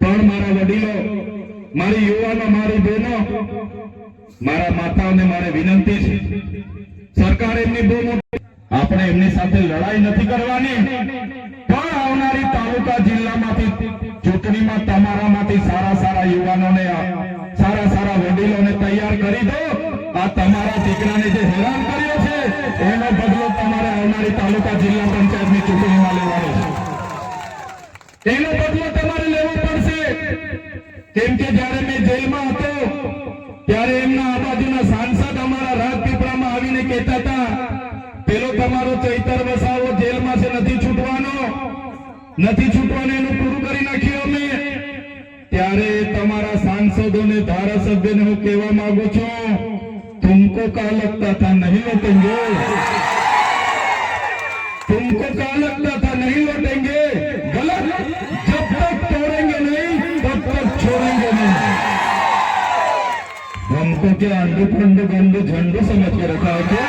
પણ મારા વડીલો, મારી યુવાનો, મારી બહેનો, મારા માતાઓને મારે વિનંતી છે. સરકાર એમની બહુ મોટી આપણે એમની સાથે લડાઈ નથી કરવાની, પણ આવનારી તાલુકા જિલ્લામાંથી ચૂંટણીમાં તમારામાંથી સારા સારા યુવાનોને, સારા સારા વડીલોને તૈયાર કરી દો. તેનો બદલો તમારે લેવો પડશે. કેમ કે જ્યારે મેં જેલમાં હતો, ત્યારે એમના આબાજુના સાંસદ અમારા રાજપીપળામાં આવીને કહેતા હતા, પેલો તમારો ચૈતર વસાવો જેલમાં નથી છૂટવાનો. નથી છૂટવાનો, એનું પૂરું કરી નાખ્યું અમે. ત્યારે તમારા સાંસદો ને ધારાસભ્ય ને હું કહેવા માંગુ છું, તુમકો કા લગતા થા નહીં લટેંગે તુમકો કા લગતા हमको क्या अंडू पंडू गंडू झंडू समझ के रखा है क्या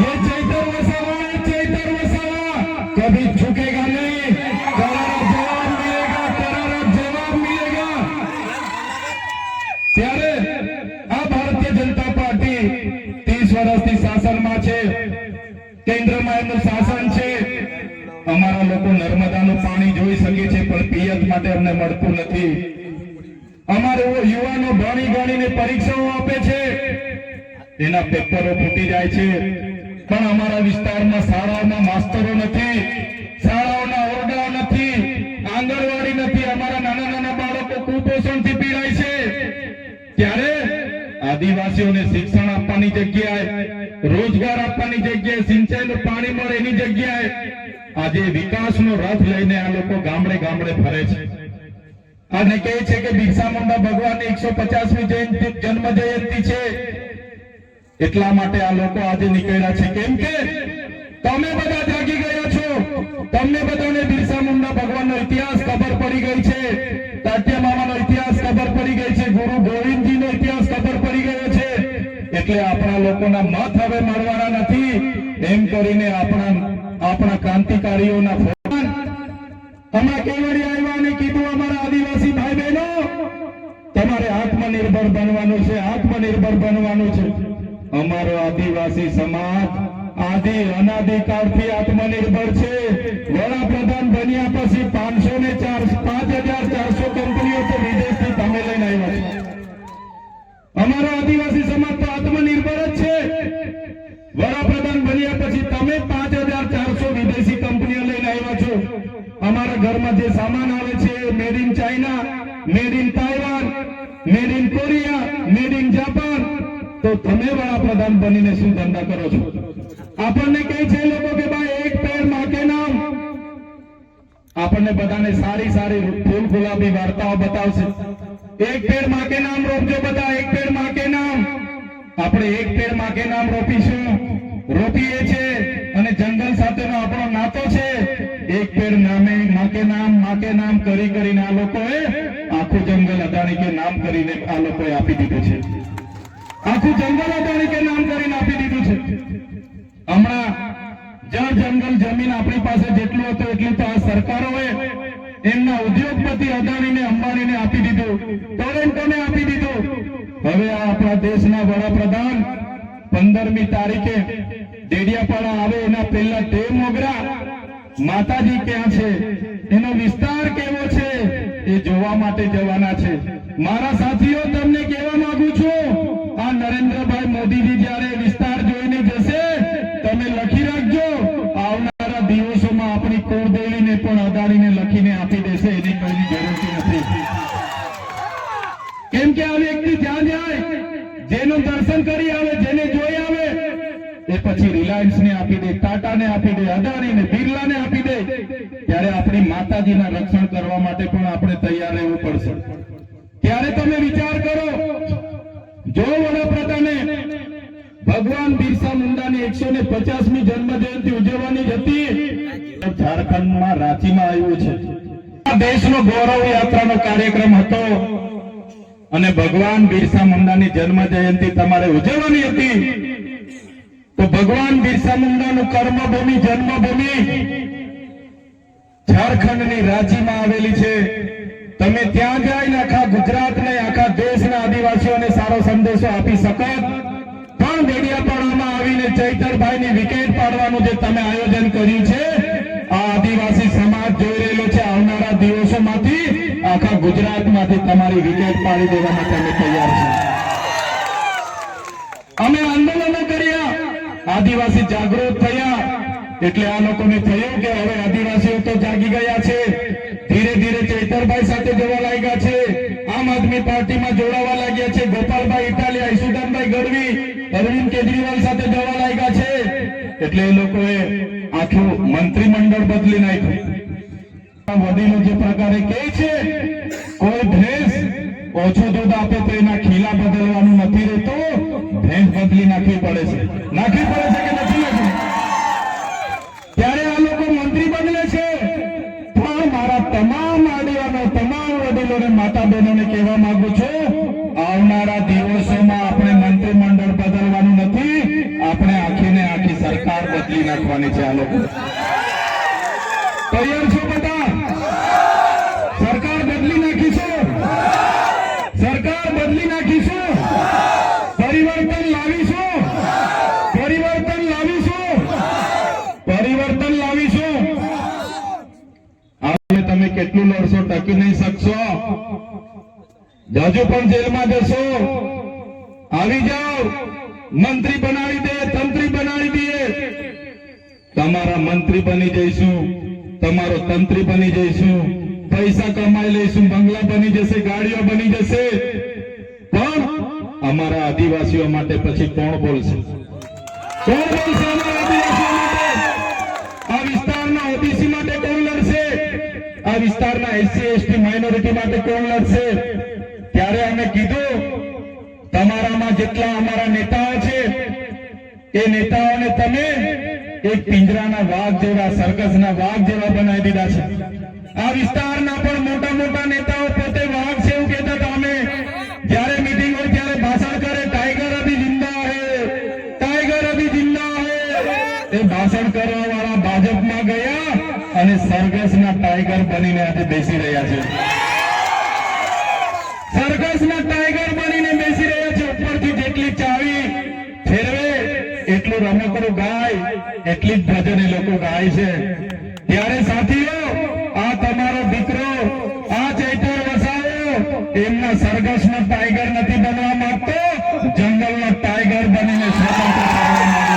ये चैतर वसावा है चैतर वसावा कभी झुकेगा नहीं करारा जवाब मिलेगा करारा जवाब मिलेगा ત્યારે આ ભારતીય જનતા પાર્ટી ત્રીસ વર્ષથી શાસનમાં છે કેન્દ્રમાં એમનું શાસન છે અમારા લોકો નર્મદાનું પાણી જોઈ શકે છે પણ પિયત માટે અમને મળતું નથી અમારે યુવાનો ભણી ગણીને પરીક્ષાઓ આપે છે. એના પેપરો ફૂટી જાય છે. પણ અમારા વિસ્તારમાં શાળાઓમાં માસ્તરો નથી. શાળાઓના ઓરડાઓ નથી. આંગણવાડી નથી. અમારા નાના નાના બાળકો કુપોષણથી પીડાય છે. ત્યારે આદિવાસીઓને શિક્ષણ આપવાની જગ્યાએ, રોજગાર આપવાની જગ્યાએ, સિંચાઈનું પાણી મળે એની જગ્યાએ આજે વિકાસનો રથ લઈને આ લોકો ગામડે ગામડે ફરે છે. અને કહે છે કે બિરસા મુંડા ભગવાનની એકસો પચાસમી જયંતિ જન્મ જયંતિ છે. એટલા માટે આ લોકો આજે નીકળ્યા છે. કેમ કે તમે બધા જાગી ગયા છો. તમને બધાને બિરસા મુંડા ભગવાનનો ઇતિહાસ ખબર પડી ગઈ છે. તાત્ય મામાનો ઇતિહાસ ખબર પડી ગઈ છે. ગુરુ ગોવિંદજીનો ઇતિહાસ ખબર પડી ગયો છે. એટલે આપણા લોકોના મત હવે મળવાના નથી. એમ કરીને આપણા આપણા ક્રાંતિકારીઓના ફોન હમણાં કેવડી આવ્યા અને કીધું અમારા આદિવાસી ભાઈ બહેનો તમારે આત્મનિર્ભર બનવાનું છે, આત્મનિર્ભર બનવાનું છે. અમારો આદિવાસી સમાજ આદિ અનાદિકાળથી આત્મનિર્ભર છે. વડાપ્રધાન બન્યા પછી પાંચસો ને ચાર, પાંચ હજાર ચારસો કંપનીઓ તો વિદેશથી તમે લઈને આવ્યા છે. અમારો આદિવાસી સમાજ તો આત્મનિર્ભર જ છે. વડાપ્રધાન બન્યા પછી તમે પાંચ હજાર ચારસો વિદેશી કંપનીઓ લઈને આવ્યા છો. અમારા ઘરમાં જે સામાન આવે છે made in China made in Taiwan made in Korea made in Japan તો તમે વડાપ્રધાન બનીને શું ધંધા કરો છો? આપણને કહે છે લોકો કે ભાઈ, એક પેરમાં નામ. આપણને બધાને સારી સારી ફૂલ ગુલાબી વાર્તાઓ બતાવશે. એક પેરમાં કે નામ રોપજો બધા, એક પેરમાં કે નામ. આપણે એક પેરમાં કે નામ રોપીશું. રોપીએ છે અને જંગલ સાથેનો આપણો નાતો છે. એક પેડ નામે, માકે નામ માકે નામ કરી કરીને આ લોકોએ આખું જંગલ અદાણી કે નામ કરીને આ લોકોએ આપી દીધું છે. આખું જંગલ અદાણી કે નામ કરીને આપી દીધું છે. હમણાં જળ જંગલ જમીન આપણી પાસે જેટલું હતું એટલું તો આ સરકારોએ એમના ઉદ્યોગપતિ અદાણીને અંબાણીને આપી દીધું. ટોરેન્ટોને આપી દીધું. હવે આ આપણા દેશના વડાપ્રધાન પંદરમી તારીખે ડેડિયાપાડા આવે એના પહેલા તે મોગરા માતાજી ક્યાં છે? એનો વિસ્તાર કેવો છે? એ જોવા માટે જવાના છે. મારા સાથીઓ, તમને કહેવા માંગુ છું, આ નરેન્દ્રભાઈ મોદીજી જ્યારે વિસ્તાર જોઈને જશે, તમે લખી રાખજો. આવનારા દિવસોમાં આપણી કુળદેવીને પણ અદાણીને લખીને આપી દેશે, એની કોઈ જરૂર નથી. કેમ કે આ વ્યક્તિ જ્યાં જાય, જેનું દર્શન કરી આવે, જેને જોઈ આવે પછી રિલાયન્સ ને આપી દે ટાટા ને આપી દે અદાણી ને બિરલા ને આપી દે, ત્યારે આપણી માતાજીના રક્ષણ કરવા માટે પણ આપણે તૈયાર રહેવું પડશે. ત્યારે તમે વિચાર કરો, જો વડાપ્રધાને ભગવાન બિરસા મુંડાની એકસો ને પચાસમી જન્મ જયંતિ ઉજવવાની હતી ઝારખંડમાં રાંચીમાં આવ્યું છે. આ દેશનો ગૌરવ યાત્રાનો કાર્યક્રમ હતો અને ભગવાન બિરસા મુંડાની જન્મ જયંતિ તમારે ઉજવવાની હતી. તો ભગવાન બિરસા મુંડાનું કર્મભૂમિ, જન્મભૂમિ ઝારખંડની રાંચીમાં આવેલી છે. તમે ત્યાં જઈને આખા ગુજરાતને, આખા દેશના આદિવાસીઓને સારો સંદેશો આપી શકો. પણ ડેડિયાપાડામાં આવીને ચૈતરભાઈની વિકેટ પાડવાનું જે તમે આયોજન કર્યું છે, આ આદિવાસી સમાજ જોઈ રહેલો છે આવનારા દિવસોમાંથી આખા ગુજરાતમાંથી તમારી વિકેટ પાડી દેવા માટે અમે તૈયાર છીએ અમે આંદોલનો કર્યા આદિવાસી જાગૃત થયા. એટલે આ લોકોને થયું કે હવે આદિવાસીઓ તો જાગી ગયા છે. ધીરે ધીરે ચૈતરભાઈ સાથે જોવા લાગ્યા છે. આમ આદમી પાર્ટીમાં જોડાવા લાગ્યા છે. ગોપાલભાઈ ઇટાલિયા, ઈસુદાનભાઈ ગઢવી, અરવિંદ કેજરીવાલ સાથે જોવા લાગ્યા છે. એટલે એ લોકોએ આખું મંત્રીમંડળ બદલી નાખ્યું. વડીલો જે પ્રકારે કહે છે, કોઈ ભેંસ ઓછું દૂધ આપે તો એના ખીલા બદલવાનું નથી રહેતું. ભેંસ નાખવી પડે છે. નાખવી પડે છે કે નથી નાખવી? ત્યારે આ લોકો મંત્રી બદલે છે. પણ મારા તમામ આડીઓને તમામ વડીલોને માતા બહેનોને કહેવા માંગુ છું, આવનારા દિવસોમાં આપણે મંત્રીમંડળ બદલવાનું નથી, આપણે આખીને આખી સરકાર બદલી નાખવાની છે આ લોકો. તૈયાર છો બધા સરકાર બદલી નાખીશું સરકાર બદલી નાખીશું પરિવર્તન લાવીશું પરિવર્તન લાવીશું પરિવર્તન લાવીશું હવે તમે કેટલું લડશો ટકી નહીં શકશો હજુ પણ જેલમાં જશો. આવી જાઓ. મંત્રી બનાવી દે, તંત્રી બનાવી દઈએ તમારા મંત્રી બની જઈશું. તમારો તંત્રી બની જઈશું. પૈસા કમાઈ લઈશું. બંગલા બની જશે, ગાડીઓ બની જશે. પણ અમારા આદિવાસીઓ માટે પછી કોણ બોલશે? કોણ બોલશે આ વિસ્તારના ઓબીસી માટે કોણ લડશે? આ વિસ્તારના એસસી, એસટી, માઇનોરિટી માટે કોણ લડશે? ત્યારે કીધું, તમારામાં જેટલા અમારા નેતાઓ છે, એ નેતાઓને તમે એક પિંજરાના વાઘ જેવા સર્કસના વાઘ જેવા બનાવી દીધા છે. આ વિસ્તારના પણ મોટા મોટા નેતાઓ પોતે વાઘ છે એવું કહેતા હતા અમે. જ્યારે મીટિંગ હોય ત્યારે ભાષણ કરે ટાઈગર અભી જિંદા હે ટાઈગર અભી જિંદા હે. એ ભાષણ કરવા વાળા ભાજપમાં ગયા અને સરઘસના ટાઈગર બનીને આજે બેસી રહ્યા છે. આપણું ગાય, એટલી જ ભજન એ લોકો ગાય છે. ત્યારે સાથીઓ, આ તમારો દીકરો, આ ચૈતર વસાવો, એમના સરઘસનો ટાઈગર નથી બનવા માંગતો જંગલનો ટાઈગર બનીને સ્વતંત્ર